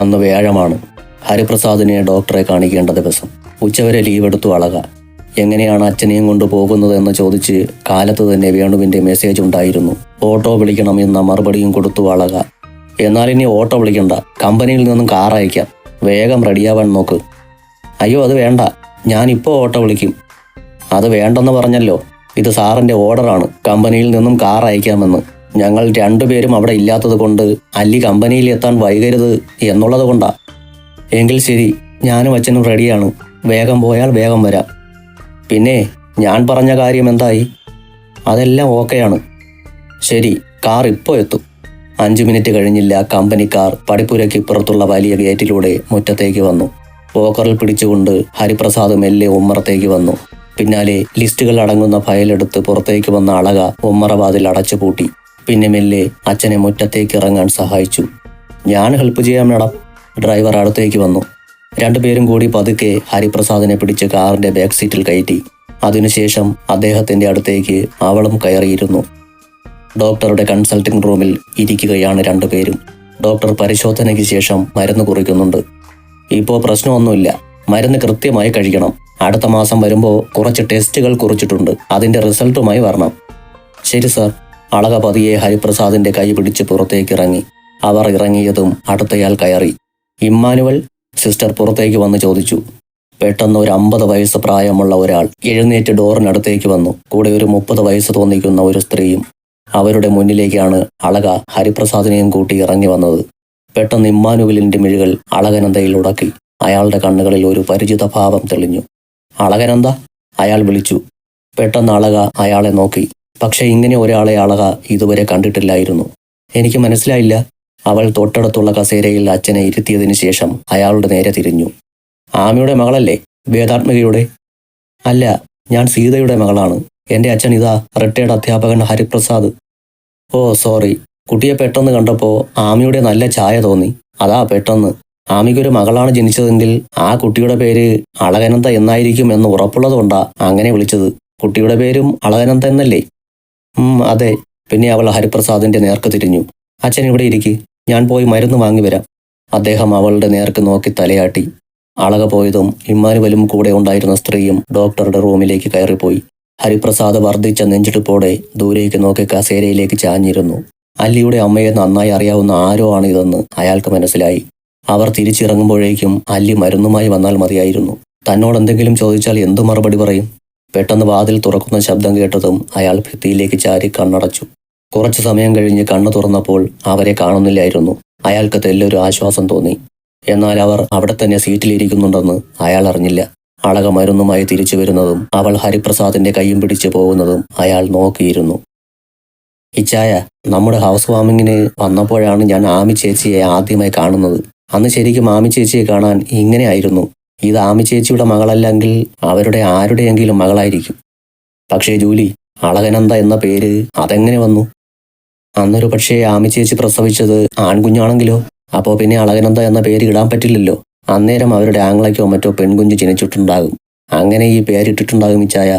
അന്ന് വ്യാഴമാണ്. ഹരിപ്രസാദിനെ ഡോക്ടറെ കാണിക്കേണ്ട ദിവസം. ഉച്ചവരെ ലീവ് എടുത്തു അളക. എങ്ങനെയാണ് അച്ഛനെയും കൊണ്ട് പോകുന്നതെന്ന് ചോദിച്ച് കാലത്ത് തന്നെ വേണുവിന്റെ മെസ്സേജ് ഉണ്ടായിരുന്നു. ഓട്ടോ വിളിക്കണം എന്ന മറുപടിയും കൊടുത്തു അളക. എന്നാൽ ഇനി ഓട്ടോ വിളിക്കണ്ട. കമ്പനിയിൽ നിന്നും കാർ അയക്കാം. വേഗം റെഡിയാവാൻ നോക്ക്. അയ്യോ അത് വേണ്ട. ഞാനിപ്പോൾ ഓട്ടോ വിളിക്കും. അത് വേണ്ടെന്ന് പറഞ്ഞല്ലോ. ഇത് സാറിന്റെ ഓർഡറാണ് കമ്പനിയിൽ നിന്നും കാർ അയക്കാമെന്ന്. ഞങ്ങൾ രണ്ടുപേരും അവിടെ ഇല്ലാത്തത് കൊണ്ട് അല്ലി കമ്പനിയിൽ എത്താൻ വൈകരുത് എന്നുള്ളത് കൊണ്ടാ. എങ്കിൽ ശരി ഞാനും അച്ഛനും റെഡിയാണ് വേഗം പോയാൽ വേഗം വരാം. പിന്നെ ഞാൻ പറഞ്ഞ കാര്യം എന്തായി? അതെല്ലാം ഓക്കെയാണ്. ശരി കാർ ഇപ്പോൾ എത്തും. അഞ്ച് മിനിറ്റ് കഴിഞ്ഞില്ല കമ്പനി കാർ പടിപ്പുരയ്ക്ക് ഇപ്പുറത്തുള്ള വലിയ ഗേറ്റിലൂടെ മുറ്റത്തേക്ക് വന്നു. പോക്കറിൽ പിടിച്ചുകൊണ്ട് ഹരിപ്രസാദ് മെല്ലെ ഉമ്മറത്തേക്ക് വന്നു. പിന്നാലെ ലിസ്റ്റുകൾ അടങ്ങുന്ന ഫയലെടുത്ത് പുറത്തേക്ക് വന്ന അളക ഉമ്മറവാതിൽ അടച്ചു പൂട്ടി പിന്നെ മെല്ലെ അച്ഛനെ മുറ്റത്തേക്ക് ഇറങ്ങാൻ സഹായിച്ചു. ഞാൻ ഹെൽപ്പ് ചെയ്യാം മാഡം ഡ്രൈവർ അടുത്തേക്ക് വന്നു. രണ്ടുപേരും കൂടി പതുക്കെ ഹരിപ്രസാദിനെ പിടിച്ച് കാറിന്റെ ബാക്ക് സീറ്റിൽ കയറ്റി. അതിനുശേഷം അദ്ദേഹത്തിന്റെ അടുത്തേക്ക് അവളും കയറിയിരുന്നു. ഡോക്ടറുടെ കൺസൾട്ടിംഗ് റൂമിൽ ഇരിക്കുകയാണ് രണ്ടുപേരും. ഡോക്ടർ പരിശോധനയ്ക്ക് ശേഷം മരുന്ന് കുറിക്കുന്നുണ്ട്. ഇപ്പോൾ പ്രശ്നമൊന്നുമില്ല. മരുന്ന് കൃത്യമായി കഴിക്കണം. അടുത്ത മാസം വരുമ്പോൾ കുറച്ച് ടെസ്റ്റുകൾ കുറിച്ചിട്ടുണ്ട്. അതിന്റെ റിസൾട്ടുമായി വരണം. ശരി സാർ അളക പതിയെ ഹരിപ്രസാദിന്റെ കൈ പിടിച്ച് പുറത്തേക്ക് ഇറങ്ങി അവർ ഇറങ്ങിയതും അടുത്തയാൾ കയറി. ഇമ്മാനുവൽ സിസ്റ്റർ പുറത്തേക്ക് വന്ന് ചോദിച്ചു പെട്ടെന്ന് ഒരു അമ്പത് വയസ്സ് പ്രായമുള്ള ഒരാൾ എഴുന്നേറ്റ് ഡോറിനടുത്തേക്ക് വന്നു. കൂടെ ഒരു മുപ്പത് വയസ്സ് തോന്നിക്കുന്ന ഒരു സ്ത്രീയും അവരുടെ മുന്നിലേക്കാണ് അളക ഹരിപ്രസാദിനെയും കൂട്ടി ഇറങ്ങി വന്നത്. പെട്ടെന്ന് ഇമ്മാനുവലിന്റെ മിഴികൾ അളകനന്ദയിൽ ഉടക്കി. അയാളുടെ കണ്ണുകളിൽ ഒരു പരിചിത ഭാവം തെളിഞ്ഞു. അളകനന്ദ അയാൾ വിളിച്ചു. പെട്ടെന്ന് അളക അയാളെ നോക്കി. പക്ഷെ ഇങ്ങനെ ഒരാളെ അളക ഇതുവരെ കണ്ടിട്ടില്ലായിരുന്നു. എനിക്ക് മനസ്സിലായില്ല. അവൾ തൊട്ടടുത്തുള്ള കസേരയിൽ അച്ഛനെ ഇരുത്തിയതിനു ശേഷം അയാളുടെ നേരെ തിരിഞ്ഞു. ആമയുടെ മകളല്ലേ? വേദാത്മികയുടെ? അല്ല ഞാൻ സീതയുടെ മകളാണ്. എന്റെ അച്ഛൻ ഇതാ റിട്ടയർഡ് അധ്യാപകൻ ഹരിപ്രസാദ്. ഓ സോറി. കുട്ടിയെ പെട്ടെന്ന് കണ്ടപ്പോൾ ആമിയുടെ നല്ല ചായ തോന്നി. അതാ പെട്ടെന്ന്. ആമിക്കൊരു മകളാണ് ജനിച്ചതെങ്കിൽ ആ കുട്ടിയുടെ പേര് അളകനന്ദ എന്നായിരിക്കും എന്ന് ഉറപ്പുള്ളതുകൊണ്ടാ അങ്ങനെ വിളിച്ചത്. കുട്ടിയുടെ പേരും അളകനന്ദ എന്നല്ലേ? അതെ. പിന്നെ അവൾ ഹരിപ്രസാദിന്റെ നേർക്ക് തിരിഞ്ഞു. അച്ഛൻ ഇവിടെ ഇരിക്ക്. ഞാൻ പോയി മരുന്ന് വാങ്ങി വരാം. അദ്ദേഹം അവളുടെ നേർക്ക് നോക്കി തലയാട്ടി. അളക പോയതും ഇമ്മാനുവലും കൂടെ ഉണ്ടായിരുന്ന സ്ത്രീയും ഡോക്ടറുടെ റൂമിലേക്ക് കയറിപ്പോയി. ഹരിപ്രസാദ് വർദ്ധിച്ച നെഞ്ചിടിപ്പോടെ ദൂരേക്ക് നോക്കി കസേരയിലേക്ക് ചാഞ്ഞിരുന്നു. അല്ലിയുടെ അമ്മയെ നന്നായി അറിയാവുന്ന ആരോ ആണ് ഇതെന്ന് അയാൾക്ക് മനസ്സിലായി. അവർ തിരിച്ചിറങ്ങുമ്പോഴേക്കും അല്ലി മരുന്നുമായി വന്നാൽ മതിയായിരുന്നു. തന്നോട് എന്തെങ്കിലും ചോദിച്ചാൽ എന്തു മറുപടി പറയും? പെട്ടെന്ന് വാതിൽ തുറക്കുന്ന ശബ്ദം കേട്ടതും അയാൾ ഭിത്തിയിലേക്ക് ചാരി കണ്ണടച്ചു. കുറച്ചു സമയം കഴിഞ്ഞ് കണ്ണു തുറന്നപ്പോൾ അവരെ കാണുന്നില്ലായിരുന്നു. അയാൾക്ക് തെല്ലൊരു ആശ്വാസം തോന്നി. എന്നാൽ അവർ അവിടെ തന്നെ സീറ്റിലിരിക്കുന്നുണ്ടെന്ന് അയാൾ അറിഞ്ഞില്ല. അളക മരുന്നുമായി തിരിച്ചു വരുന്നതും അവൾ ഹരിപ്രസാദിന്റെ കൈയും പിടിച്ചു പോകുന്നതും അയാൾ നോക്കിയിരുന്നു. ഇച്ചായ നമ്മുടെ ഹൗസ് വാമിങ്ങിന് വന്നപ്പോഴാണ് ഞാൻ ആമി ചേച്ചിയെ ആദ്യമായി കാണുന്നത്. അന്ന് ശരിക്കും ആമി ചേച്ചിയെ കാണാൻ ഇങ്ങനെയായിരുന്നു. ഇത് ആമി ചേച്ചിയുടെ മകളല്ലെങ്കിൽ അവരുടെ ആരുടെയെങ്കിലും മകളായിരിക്കും. പക്ഷേ ജൂലി അളകനന്ദ എന്ന പേര് അതെങ്ങനെ വന്നു? അന്നൊരു പക്ഷേ ആമി ചേച്ചി പ്രസവിച്ചത് ആൺകുഞ്ഞാണെങ്കിലോ? അപ്പോൾ പിന്നെ അളകനന്ദ എന്ന പേര് ഇടാൻ പറ്റില്ലല്ലോ? അന്നേരം അവരുടെ ആങ്ങളയ്ക്കോ മറ്റോ പെൺകുഞ്ഞ് ജനിച്ചിട്ടുണ്ടാകും. അങ്ങനെ ഈ പേരിട്ടിട്ടുണ്ടാകും ഇച്ചായ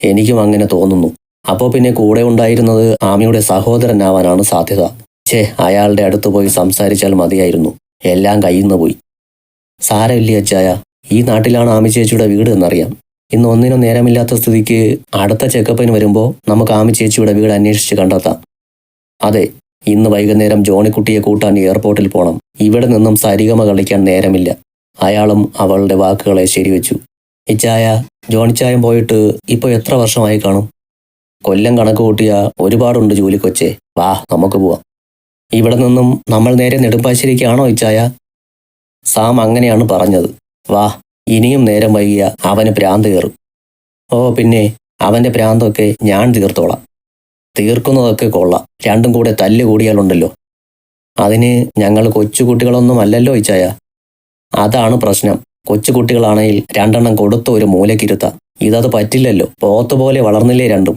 എനിക്കും അങ്ങനെ തോന്നുന്നു. അപ്പോൾ പിന്നെ കൂടെ ഉണ്ടായിരുന്നത് ആമിയുടെ സഹോദരനാവാനാണ് സാധ്യത. ഛേ അയാളുടെ അടുത്ത് പോയി സംസാരിച്ചാൽ മതിയായിരുന്നു. എല്ലാം കയ്യിൽ നിന്ന് പോയി. സാരമില്ല അച്ചായ. ഈ നാട്ടിലാണ് ആമി ചേച്ചിയുടെ വീട് എന്നറിയാം. ഇന്ന് ഒന്നിനും നേരമില്ലാത്ത സ്ഥിതിക്ക് അടുത്ത ചെക്കപ്പിന് വരുമ്പോൾ നമുക്ക് ആമി ചേച്ചിയുടെ വീട് അന്വേഷിച്ച് കണ്ടെത്താം. അതെ ഇന്ന് വൈകുന്നേരം ജോണിക്കുട്ടിയെ കൂട്ടാൻ എയർപോർട്ടിൽ പോണം. ഇവിടെ നിന്നും സരിഗമ കളിക്കാൻ നേരമില്ല. അയാളും അവളുടെ വാക്കുകളെ ശരിവെച്ചു. ഇച്ചായ ജോണിച്ചായം പോയിട്ട് ഇപ്പോൾ എത്ര വർഷമായി കാണും? കൊല്ലം കണക്ക് കൂട്ടിയ ഒരുപാടുണ്ട് ജോലിക്കൊച്ചേ. വാ നമുക്ക് പോവാം. ഇവിടെ നിന്നും നമ്മൾ നേരെ നെടുമ്പാശ്ശേരിക്കാണോ ഇച്ചായ? സാം അങ്ങനെയാണ് പറഞ്ഞത്. വാ ഇനിയും നേരം വൈകിയ അവന് ഭ്രാന്ത് കയറും. ഓ പിന്നെ അവന്റെ പ്രാന്തൊക്കെ ഞാൻ തീർത്തോളാം. തീർക്കുന്നതൊക്കെ കൊള്ളാം. രണ്ടും കൂടെ തല്ല് കൂടിയാലുണ്ടല്ലോ. അതിന് ഞങ്ങൾ കൊച്ചുകുട്ടികളൊന്നും അല്ലല്ലോ ഇച്ചായ. അതാണ് പ്രശ്നം. കൊച്ചുകുട്ടികളാണെങ്കിൽ രണ്ടെണ്ണം കൊടുത്ത ഒരു മൂലക്കിരുത്താം. ഇതത് പറ്റില്ലല്ലോ. പോത്തുപോലെ വളർന്നില്ലേ രണ്ടും.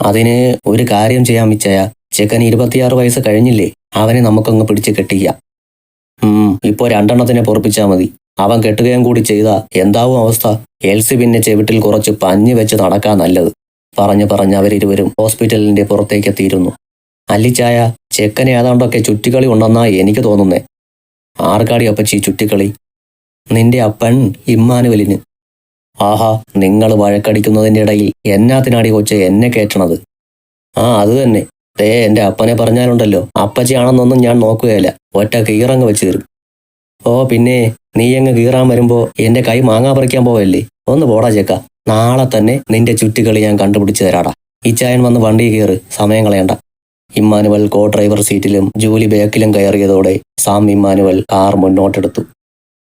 അതിന് ഒരു കാര്യം ചെയ്യാൻ ഇച്ചായ. ചെക്കൻ ഇരുപത്തിയാറ് വയസ്സ് കഴിഞ്ഞില്ലേ? അവനെ നമുക്കങ്ങ് പിടിച്ച് കെട്ടിക്കാം. ഇപ്പോ രണ്ടെണ്ണത്തിനെ പൊറപ്പിച്ചാ മതി. അവൻ കെട്ടുകയും കൂടി ചെയ്താ എന്താവും അവസ്ഥ? എൽസി പിന്നെ ചെവിട്ടിൽ കുറച്ച് പഞ്ഞു വെച്ച് നടക്കാൻ നല്ലത്. പറഞ്ഞു പറഞ്ഞ് അവരിരുവരും ഹോസ്പിറ്റലിന്റെ പുറത്തേക്ക് എത്തിയിരുന്നു അല്ലിച്ചായ ചെക്കനെ ഏതാണ്ടൊക്കെ ചുറ്റിക്കളി ഉണ്ടെന്നാ എനിക്ക് തോന്നുന്നേ. ആർക്കാടി അപ്പച്ചി ചുറ്റിക്കളി? നിന്റെ അപ്പൻ ഇമ്മാനുവലിന്. ആഹാ നിങ്ങൾ വഴക്കടിക്കുന്നതിന്റെ ഇടയിൽ എന്നാത്തിനാടി കൊച്ച് എന്നെ കയറ്റണത്? ആ അത് തന്നെ. ദേ എന്റെ അപ്പനെ പറഞ്ഞാലുണ്ടല്ലോ. അപ്പച്ചിയാണെന്നൊന്നും ഞാൻ നോക്കുകയല്ല. ഒറ്റ കീറങ്ങ് വെച്ച് തരും ഓ പിന്നെ നീ അങ്ങ് കീറാൻ വരുമ്പോ എന്റെ കൈ മാങ്ങാ പറിക്കാൻ പോവല്ലേ? ഒന്ന് പോടാ ചേക്ക. നാളെ തന്നെ നിന്റെ ചുറ്റിക്കളി ഞാൻ കണ്ടുപിടിച്ചു തരാടാ. ഇച്ചായൻ വന്ന് വണ്ടി കയറ് സമയം കളയണ്ട. ഇമ്മാനുവൽ കോ ഡ്രൈവർ സീറ്റിലും ജൂലി ബാക്കിലും കയറിയതോടെ സാം ഇമ്മാനുവൽ കാർ മുന്നോട്ടെടുത്തു.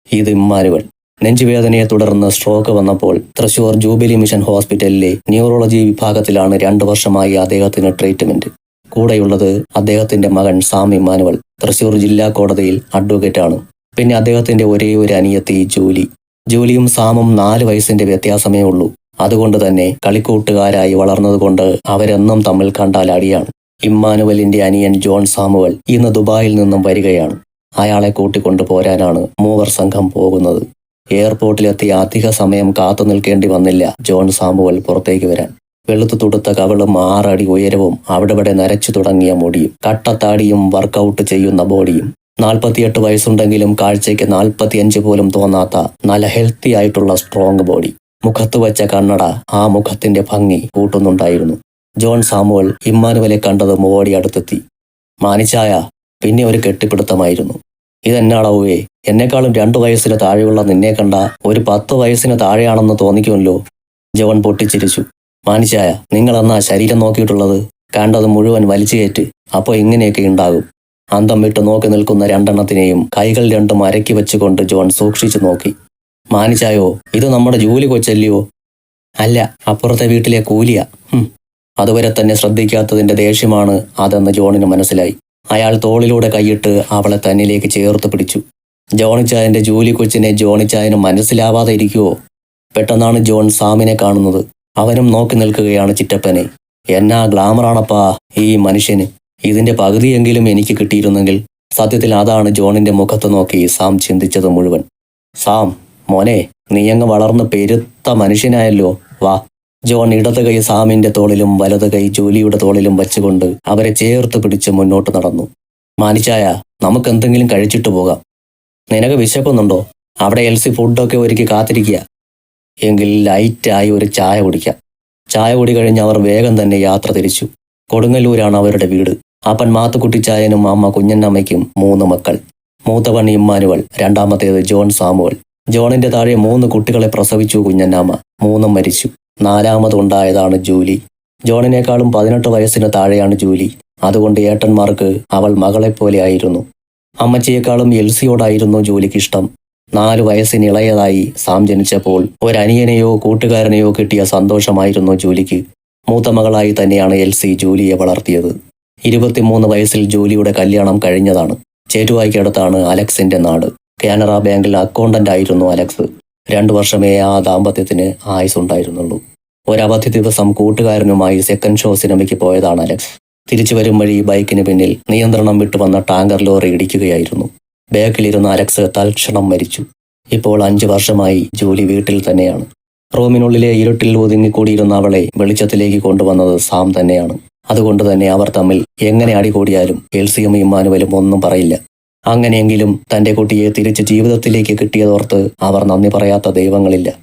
ഇത് ഇമ്മാനുവൽ. നെഞ്ചുവേദനയെ തുടർന്ന് സ്ട്രോക്ക് വന്നപ്പോൾ തൃശൂർ ജൂബിലി മിഷൻ ഹോസ്പിറ്റലിലെ ന്യൂറോളജി വിഭാഗത്തിലാണ് രണ്ടു വർഷമായി അദ്ദേഹത്തിന് ട്രീറ്റ്മെന്റ്. കൂടെയുള്ളത് അദ്ദേഹത്തിന്റെ മകൻ സാം ഇമ്മാനുവൽ. തൃശൂർ ജില്ലാ കോടതിയിൽ ആണ്. പിന്നെ അദ്ദേഹത്തിന്റെ ഒരേ ഒരു അനിയത്തി ജൂലി. ജൂലിയും സാമും നാല് വയസ്സിന്റെ വ്യത്യാസമേ ഉള്ളൂ. അതുകൊണ്ട് തന്നെ കളിക്കൂട്ടുകാരായി വളർന്നതുകൊണ്ട് അവരെന്നും തമ്മിൽ കണ്ടാൽ അടിയാണ്. ഇമ്മാനുവലിന്റെ അനിയൻ ജോൺ സാമുവൽ ഇന്ന് ദുബായിൽ നിന്നും വരികയാണ്. അയാളെ കൂട്ടിക്കൊണ്ടു പോരാനാണ് മൂവർ സംഘം പോകുന്നത്. എയർപോർട്ടിലെത്തി അധിക സമയം കാത്തു നിൽക്കേണ്ടി വന്നില്ല ജോൺ സാമുവൽ പുറത്തേക്ക് വരാൻ. വെളുത്തു തുടുത്ത കവളും ആറടി ഉയരവും അവിടെവിടെ നരച്ചു തുടങ്ങിയ മുടിയും. കട്ടത്താടിയും വർക്കൗട്ട് ചെയ്യുന്ന ബോഡിയും. നാൽപ്പത്തിയെട്ട് വയസ്സുണ്ടെങ്കിലും കാഴ്ചയ്ക്ക് നാൽപ്പത്തിയഞ്ച് പോലും തോന്നാത്ത നല്ല ഹെൽത്തി ആയിട്ടുള്ള സ്ട്രോങ് ബോഡി മുഖത്ത് വെച്ച കണ്ണട ആ മുഖത്തിന്റെ ഭംഗി കൂട്ടുന്നുണ്ടായിരുന്നു. ജോൺ സാമുവൽ ഇമ്മാനുവലെ കണ്ടത് മോടി അടുത്തെത്തി. മാനിച്ചായ പിന്നെ ഒരു കെട്ടിപ്പിടുത്തമായിരുന്നു. ഇതെന്നാളവുവേ എന്നെക്കാളും രണ്ടു വയസ്സിന് താഴെയുള്ള നിന്നെ കണ്ട ഒരു പത്ത് വയസ്സിന് താഴെയാണെന്ന് തോന്നിക്കുമല്ലോ? ജോൺ പൊട്ടിച്ചിരിച്ചു. മാനിച്ചായ നിങ്ങൾ അന്ന് ആ ശരീരം നോക്കിയിട്ടുള്ളത്? കണ്ടത് മുഴുവൻ വലിച്ചു കയറ്റ്. അപ്പോൾ ഇങ്ങനെയൊക്കെ ഉണ്ടാകും. അന്തം വിട്ട് നോക്കി നിൽക്കുന്ന രണ്ടെണ്ണത്തിനെയും കൈകൾ രണ്ടും അരക്കി വെച്ചുകൊണ്ട് ജോൺ സൂക്ഷിച്ചു നോക്കി. മാനിച്ചായോ ഇത് നമ്മുടെ ജോലി കൊച്ചല്ലയോ? അല്ല അപ്പുറത്തെ വീട്ടിലെ കൂലിയ. അതുവരെ തന്നെ ശ്രദ്ധിക്കാത്തതിന്റെ ദേഷ്യമാണ് അതെന്ന് ജോണിന് മനസ്സിലായി. അയാൾ തോളിലൂടെ കൈയിട്ട് അവളെ തന്നിലേക്ക് ചേർത്ത് പിടിച്ചു. ജോണിച്ചായന്റെ ജോലി കൊച്ചിനെ ജോണിച്ചായന് മനസ്സിലാവാതെ ഇരിക്കുവോ? പെട്ടെന്നാണ് ജോൺ സാമിനെ കാണുന്നത്. അവനും നോക്കി നിൽക്കുകയാണ് ചിറ്റപ്പനെ. എന്നാ ഗ്ലാമറാണപ്പാ ഈ മനുഷ്യന്. ഇതിന്റെ പകുതിയെങ്കിലും എനിക്ക് കിട്ടിയിരുന്നെങ്കിൽ സത്യത്തിൽ അതാണ് ജോണിന്റെ മുഖത്ത് നോക്കി സാം ചിന്തിച്ചത് മുഴുവൻ. സാം മോനെ നീയങ്ങ് വളർന്ന് പെരുത്ത മനുഷ്യനായല്ലോ. വാ. ജോൺ ഇടത് കൈ സാമിന്റെ തോളിലും വലത് കൈ ജോലിയുടെ തോളിലും വെച്ചുകൊണ്ട് അവരെ ചേർത്ത് പിടിച്ച് മുന്നോട്ട് നടന്നു. മാനിച്ചായ നമുക്ക് എന്തെങ്കിലും കഴിച്ചിട്ട് പോകാം. നിനക്ക് വിശക്കുന്നുണ്ടോ? അവിടെ എൽസി ഫുഡൊക്കെ ഒരുക്കി കാത്തിരിക്കുക. എങ്കിൽ ലൈറ്റായി ഒരു ചായ കുടിക്കാം. ചായ കുടി കഴിഞ്ഞ് അവർ വേഗം തന്നെ യാത്ര തിരിച്ചു. കൊടുങ്ങല്ലൂരാണ് അവരുടെ വീട്. അപ്പൻ മാത്തുക്കുട്ടിച്ചായനും അമ്മ കുഞ്ഞന്നമ്മയ്ക്കും മൂന്ന് മക്കൾ. മൂത്തവൺ ഇമ്മാനുവൽ രണ്ടാമത്തേത് ജോൺ സാമുവൽ. ജോണിന്റെ താഴെ മൂന്ന് കുട്ടികളെ പ്രസവിച്ചു കുഞ്ഞന്നാമ്മ മൂന്നും മരിച്ചു. നാലാമതുണ്ടായതാണ് ജൂലി. ജോണിനേക്കാളും പതിനെട്ട് വയസ്സിന് താഴെയാണ് ജൂലി. അതുകൊണ്ട് ഏട്ടന്മാർക്ക് അവൾ മകളെപ്പോലെ ആയിരുന്നു. അമ്മച്ചിയേക്കാളും എൽസിയോടായിരുന്നു ജോലിക്ക് ഇഷ്ടം. നാലു വയസ്സിന് ഇളയതായി സാം ജനിച്ചപ്പോൾ ഒരനിയനെയോ കൂട്ടുകാരനെയോ കിട്ടിയ സന്തോഷമായിരുന്നു ജൂലിക്ക്. മൂത്ത മകളായി തന്നെയാണ് എൽസി ജൂലിയെ വളർത്തിയത്. ഇരുപത്തിമൂന്ന് വയസ്സിൽ ജൂലിയുടെ കല്യാണം കഴിഞ്ഞതാണ്. ചേറ്റുവായ്ക്കടുത്താണ് അലക്സിന്റെ നാട്. കാനറ ബാങ്കിൽ അക്കൗണ്ടന്റ് ആയിരുന്നു അലക്സ്. രണ്ടു വർഷമേ ആ ദാമ്പത്യത്തിന് ആയുസുണ്ടായിരുന്നുള്ളൂ ഒരവധി ദിവസം കൂട്ടുകാരനുമായി സെക്കൻഡ് ഷോ സിനിമയ്ക്ക് പോയതാണ് അലക്സ്. തിരിച്ചു വരും വഴി ബൈക്കിന് പിന്നിൽ നിയന്ത്രണം വിട്ടുവന്ന ടാങ്കർ ലോറി ഇടിക്കുകയായിരുന്നു. ബാക്കിലിരുന്ന അലക്സ് തൽക്ഷണം മരിച്ചു. ഇപ്പോൾ അഞ്ചു വർഷമായി ജോലി വീട്ടിൽ തന്നെയാണ്. റൂമിനുള്ളിലെ ഇരുട്ടിൽ ഒതുങ്ങിക്കൂടിയിരുന്ന അവളെ വെളിച്ചത്തിലേക്ക് കൊണ്ടുവന്നത് സാം തന്നെയാണ്. അതുകൊണ്ട് തന്നെ അവർ തമ്മിൽ എങ്ങനെ അടികൂടിയാലും എൽസിയും ഇമ്മാനുവലും ഒന്നും പറയില്ല. അങ്ങനെയെങ്കിലും തന്റെ കുട്ടിയെ തിരിച്ച് ജീവിതത്തിലേക്ക് കിട്ടിയതോർത്ത് അവർ നന്ദി പറയാത്ത ദൈവങ്ങളില്ല.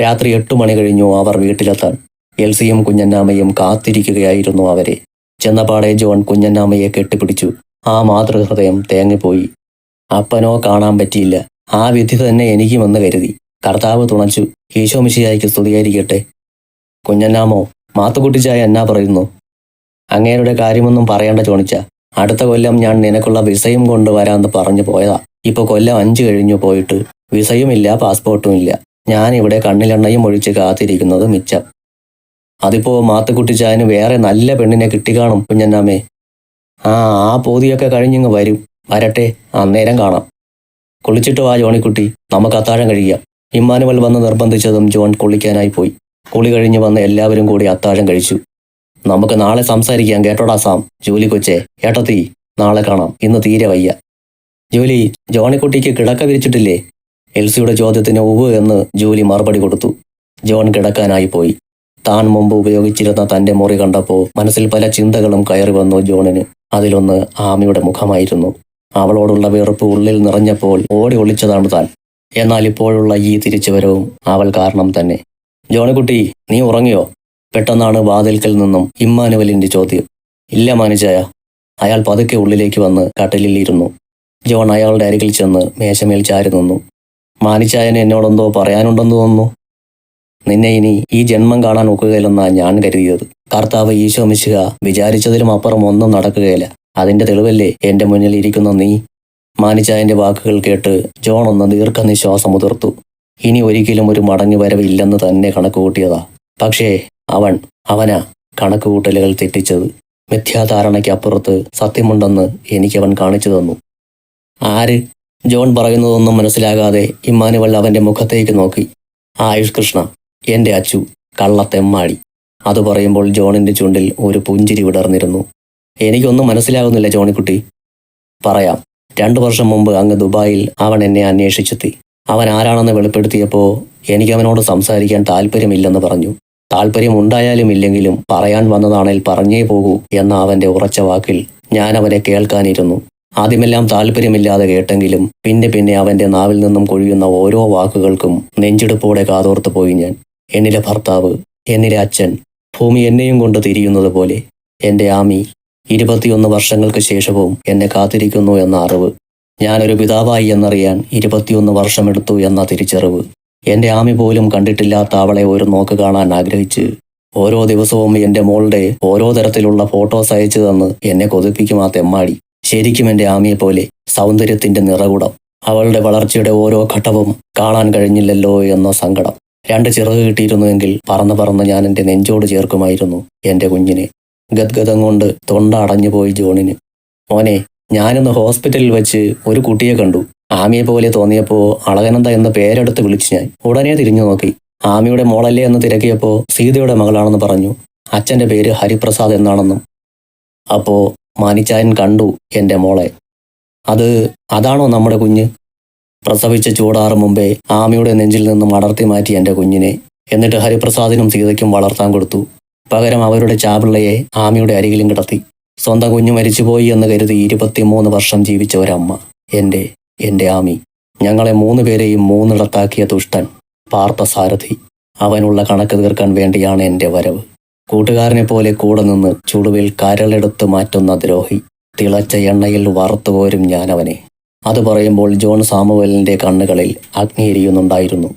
രാത്രി എട്ടു മണി കഴിഞ്ഞു അവർ വീട്ടിലെത്താൻ. എൽസിയും കുഞ്ഞന്നാമയും കാത്തിരിക്കുകയായിരുന്നു അവരെ. ചെന്നപാടെ ജോൺ കുഞ്ഞന്നാമയെ കെട്ടിപ്പിടിച്ചു. ആ മാതൃഹൃദയം തേങ്ങിപ്പോയി. അപ്പനോ കാണാൻ പറ്റിയില്ല. ആ വിധി തന്നെ എനിക്കുമെന്ന് കരുതി. കർത്താവ് തുണച്ചു. ഈശോമിശിയായിക്ക് സ്തുതിയായിരിക്കട്ടെ. കുഞ്ഞന്നാമോ മാത്തുകുട്ടിച്ചായ എന്നാ പറയുന്നു. അങ്ങേരുടെ കാര്യമൊന്നും പറയേണ്ട ചോണിച്ച. അടുത്ത കൊല്ലം ഞാൻ നിനക്കുള്ള വിസയും കൊണ്ട് വരാമെന്ന് പറഞ്ഞു പോയതാ. ഇപ്പൊ കൊല്ലം അഞ്ചു കഴിഞ്ഞു പോയിട്ട്. വിസയുമില്ല പാസ്പോർട്ടും ഇല്ല ഞാൻ ഇവിടെ കണ്ണിലെണ്ണയും ഒഴിച്ച് കാത്തിരിക്കുന്നത് മിച്ചം. അതിപ്പോ മാത്തുക്കുട്ടിച്ചായന് വേറെ നല്ല പെണ്ണിനെ കിട്ടിക്കാണും കുഞ്ഞന്നാമേ. ആ ആ പോതിയൊക്കെ കഴിഞ്ഞിങ്ങ് വരും. വരട്ടെ അന്നേരം കാണാം. കുളിച്ചിട്ട് വാ ജോണിക്കുട്ടി. നമുക്ക് അത്താഴം കഴിക്കാം ഇമ്മാനുവൽ വന്ന് നിർബന്ധിച്ചതും ജോൺ കുളിക്കാനായി പോയി. കുളി കഴിഞ്ഞ് വന്ന് എല്ലാവരും കൂടി അത്താഴം കഴിച്ചു. നമുക്ക് നാളെ സംസാരിക്കാം കേട്ടോടാ സാം. ജോലി കൊച്ചേ ഏട്ടത്തി നാളെ കാണാം. ഇന്ന് തീരെ വയ്യ. ജോലി ജോണിക്കുട്ടിക്ക് കിടക്ക വിരിച്ചിട്ടില്ലേ? എൽസിയുടെ ചോദ്യത്തിന് ഉവ് എന്ന് ജോലി മറുപടി കൊടുത്തു. ജോൺ കിടക്കാനായി പോയി. താൻ മുമ്പ് ഉപയോഗിച്ചിരുന്ന തന്റെ മുറി കണ്ടപ്പോൾ മനസ്സിൽ പല ചിന്തകളും കയറി വന്നു ജോണിന്. അതിലൊന്ന് ആമിയുടെ മുഖമായിരുന്നു. അവളോടുള്ള വെറുപ്പ് ഉള്ളിൽ നിറഞ്ഞപ്പോൾ ഓടി ഒളിച്ചതാണ് താൻ. എന്നാൽ ഇപ്പോഴുള്ള ഈ തിരിച്ചുവരവും അവൾ കാരണം തന്നെ. ജോണിക്കുട്ടി നീ ഉറങ്ങിയോ? പെട്ടെന്നാണ് വാതിൽക്കൽ നിന്നും ഇമ്മാനുവലിന്റെ ചോദ്യം. ഇല്ല മാനിച്ചായ അയാൾ പതുക്കെ ഉള്ളിലേക്ക് വന്ന് കട്ടിലിൽ ഇരുന്നു. ജോൺ അയാളുടെ അരികിൽ ചെന്ന് മേശമേൽ ചാരി നിന്നു. മാനിച്ചായന് എന്നോടെന്തോ പറയാനുണ്ടെന്ന് തോന്നുന്നു. നിന്നെ ഇനി ഈ ജന്മം കാണാൻ ഒക്കുകയില്ലെന്നാണ് ഞാൻ കരുതിയത്. കർത്താവ് ഈശോ മിശിക വിചാരിച്ചതിലും അപ്പുറം ഒന്നും നടക്കുകയില്ല. അതിന്റെ തെളിവല്ലേ എന്റെ മുന്നിൽ ഇരിക്കുന്ന നീ? മാനിച്ചായന്റെ വാക്കുകൾ കേട്ട് ജോൺ ഒന്ന് ദീർഘനിശ്വാസം ഉതിർത്തു ഇനി ഒരിക്കലും ഒരു മടങ്ങി വരവില്ലെന്ന് തന്നെ കണക്കുകൂട്ടിയതാ. പക്ഷേ അവൻ അവനാ കണക്കുകൂട്ടലുകൾ തെറ്റിച്ചത്. മിഥ്യാധാരണയ്ക്കപ്പുറത്ത് സത്യമുണ്ടെന്ന് എനിക്കവൻ കാണിച്ചു തന്നു. ആര്? ജോൺ പറയുന്നതൊന്നും മനസ്സിലാകാതെ ഇമ്മാനുവൽ അവന്റെ മുഖത്തേക്ക് നോക്കി. ആയുഷ് കൃഷ്ണ എന്റെ അച്ചു കള്ളത്തെമ്മാടി. അത് പറയുമ്പോൾ ജോണിന്റെ ചുണ്ടിൽ ഒരു പുഞ്ചിരി വിടർന്നിരുന്നു. എനിക്കൊന്നും മനസ്സിലാകുന്നില്ല ജോണിക്കുട്ടി. പറയാം. രണ്ടു വർഷം മുമ്പ് അങ്ങ് ദുബായിൽ അവൻ എന്നെ അന്വേഷിച്ചെത്തി. അവൻ ആരാണെന്ന് വെളിപ്പെടുത്തിയപ്പോൾ എനിക്ക് അവനോട് സംസാരിക്കാൻ താല്പര്യമില്ലെന്ന് പറഞ്ഞു. താല്പര്യം ഉണ്ടായാലും ഇല്ലെങ്കിലും പറയാൻ വന്നതാണേൽ പറഞ്ഞേ പോകൂ എന്ന അവന്റെ ഉറച്ച വാക്കിൽ ഞാൻ അവനെ കേൾക്കാനിരുന്നു. ആദ്യമെല്ലാം താല്പര്യമില്ലാതെ കേട്ടെങ്കിലും പിന്നെ പിന്നെ അവന്റെ നാവിൽ നിന്നും കൊഴിയുന്ന ഓരോ വാക്കുകൾക്കും നെഞ്ചെടുപ്പോടെ കാതോർത്ത് പോയി ഞാൻ. എന്നിലെ ഭർത്താവ് എന്നിലെ അച്ഛൻ ഭൂമി എന്നെയും കൊണ്ട് തിരിയുന്നത് പോലെ എന്റെ ആമി ഇരുപത്തിയൊന്ന് വർഷങ്ങൾക്ക് ശേഷവും എന്നെ കാത്തിരിക്കുന്നു എന്ന അറിവ്. ഞാനൊരു പിതാവായി എന്നറിയാൻ ഇരുപത്തിയൊന്ന് വർഷമെടുത്തു എന്ന തിരിച്ചറിവ്. എന്റെ ആമി പോലും കണ്ടിട്ടില്ലാത്ത അവളെ ഒരു നോക്ക് കാണാൻ ആഗ്രഹിച്ച് ഓരോ ദിവസവും എന്റെ മോളുടെ ഓരോ തരത്തിലുള്ള ഫോട്ടോസ് അയച്ചു തന്ന് എന്നെ കൊതിപ്പിക്കും ആ തെമ്മാടി. ശരിക്കും എന്റെ ആമിയെ പോലെ സൗന്ദര്യത്തിന്റെ നിറകുടം. അവളുടെ വളർച്ചയുടെ ഓരോ ഘട്ടവും കാണാൻ കഴിഞ്ഞില്ലല്ലോ എന്ന സങ്കടം. രണ്ട് ചിറക് കിട്ടിയിരുന്നുവെങ്കിൽ പറന്ന് പറന്ന് ഞാൻ എന്റെ നെഞ്ചോട് ചേർക്കുമായിരുന്നു എന്റെ കുഞ്ഞിനെ. ഗദ്ഗതം കൊണ്ട് തൊണ്ട അടഞ്ഞുപോയി ജോണിന്. മോനെ ഞാനിന്ന് ഹോസ്പിറ്റലിൽ വെച്ച് ഒരു കുട്ടിയെ കണ്ടു. ആമിയെ പോലെ തോന്നിയപ്പോ അളകനന്ദ എന്ന പേരെടുത്ത് വിളിച്ചു ഞാൻ. ഉടനെ തിരിഞ്ഞു നോക്കി. ആമിയുടെ മോളല്ലേ എന്ന് തിരക്കിയപ്പോ സീതയുടെ മകളാണെന്ന് പറഞ്ഞു. അച്ഛന്റെ പേര് ഹരിപ്രസാദ് എന്നാണെന്നും. അപ്പോ മാനിച്ചായൻ കണ്ടു എന്റെ മോളെ. അത് അതാണോ നമ്മുടെ കുഞ്ഞ്? പ്രസവിച്ച ചൂടാറും മുമ്പേ ആമിയുടെ നെഞ്ചിൽ നിന്നും അടർത്തി മാറ്റി എന്റെ കുഞ്ഞിനെ. എന്നിട്ട് ഹരിപ്രസാദിനും സീതയ്ക്കും വളർത്താൻ കൊടുത്തു. പകരം അവരുടെ ചാപിള്ളയെ ആമിയുടെ അരികിലും കിടത്തി. സ്വന്തം കുഞ്ഞു മരിച്ചുപോയി എന്ന് കരുതി ഇരുപത്തിമൂന്ന് വർഷം ജീവിച്ച ഒരമ്മ. എന്റെ എന്റെ ആമി. ഞങ്ങളെ മൂന്ന് പേരെയും മൂന്നിടത്താക്കിയ ദുഷ്ടൻ പാർത്ഥസാരഥി. അവനുള്ള കണക്ക് തീർക്കാൻ വേണ്ടിയാണ് എന്റെ വരവ്. കൂട്ടുകാരനെ പോലെ കൂടെ നിന്ന് ചുടുവിൽ കരളെടുത്ത് മാറ്റുന്ന ദ്രോഹി. തിളച്ച എണ്ണയിൽ വറുത്തുപോരും ഞാൻ അവനെ അത് പറയുമ്പോൾ ജോൺ സാമുവലിന്റെ കണ്ണുകളിൽ അഗ്നി എരിയുന്നുണ്ടായിരുന്നു.